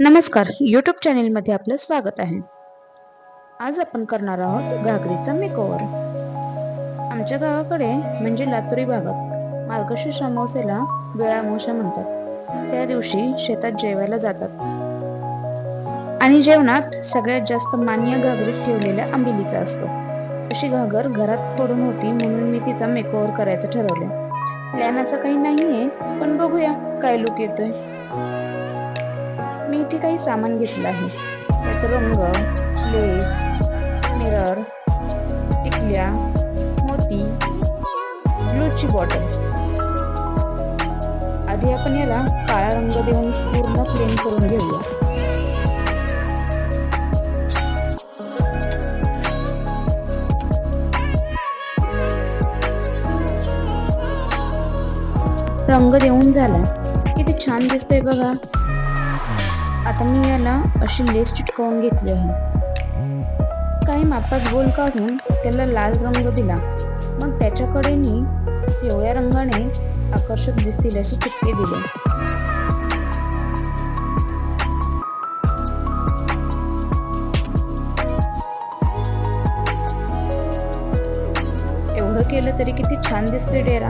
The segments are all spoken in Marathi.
नमस्कार यूट्यूब चॅनेलमध्ये आपलं स्वागत आहे. आज आपण करणार आहोत घागरीचा मेकओव्हर आमच्या गावाकडे म्हणजे लातुरी भागात मार्गशीर्ष अमावस्येला वेळामोशा म्हणतात. त्या दिवशी शेतात जेवायला जातात. आणि जेवणात सगळ्यात जास्त मान्य घागरीत ठेवलेल्या आंबिलीचा असतो. अशी घागर घरात पडून होती म्हणून मी तिचा मेकओव्हर करायचं ठरवलं. प्लॅन असं काही नाहीये पण बघूया काय लुक येतोय. मी इथे काही सामान घेतलं आहे. त्यात रंग लेस मिरर टिकल्या मोती ब्लूची बॉटल. आधी आपण याला काळा रंग देऊन पूर्ण प्लेन करून घेऊया. रंग देऊन झाला. किती छान दिसतंय बघा. आता मी याला अशी लेस चिटकवून घेतली आहे. काही मापात गोल काढून त्याला लाल रंग दिला. मग त्याच्याकडे मी पिवळ्या रंगाने आकर्षक दिसतील असे चिटके दिले. केलं तरी किती छान दिसते डेरा.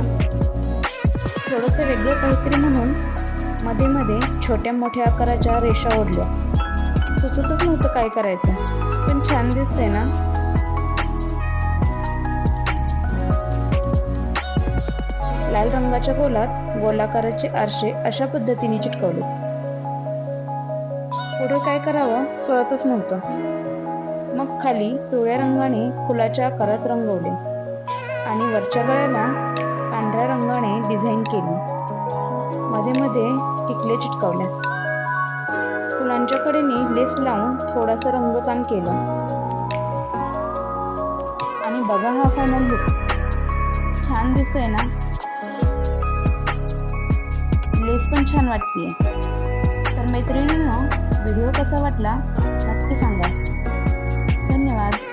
थोडस वेगळं काहीतरी म्हणून मध्ये मध्ये छोट्या मोठ्या आकाराच्या रेषा ओढल्या. सुचतच नव्हतं काय करायचं. पण छान दिसते ना? लाल रंगाच्या गोलात गोलाकाराचे आरशे अशा पद्धतीने चिटकवले. पुढे काय करावं कळतच नव्हतं. मग खाली पिवळ्या रंगाने फुलाच्या आकारात रंगवले. आणि वरच्या गळ्याला पांढऱ्या रंगाने डिझाईन केली. मध्ये मध्ये टिकले चिटकवल्या फुलांच्या कडेने लेस लावून थोडासा रंगकाम केलं. आणि बघा हा फायनल लुक. छान दिसतोय ना? लेस पण छान वाटतीये. तर मैत्रिणींनो व्हिडिओ कसा वाटला नक्की सांगा. धन्यवाद.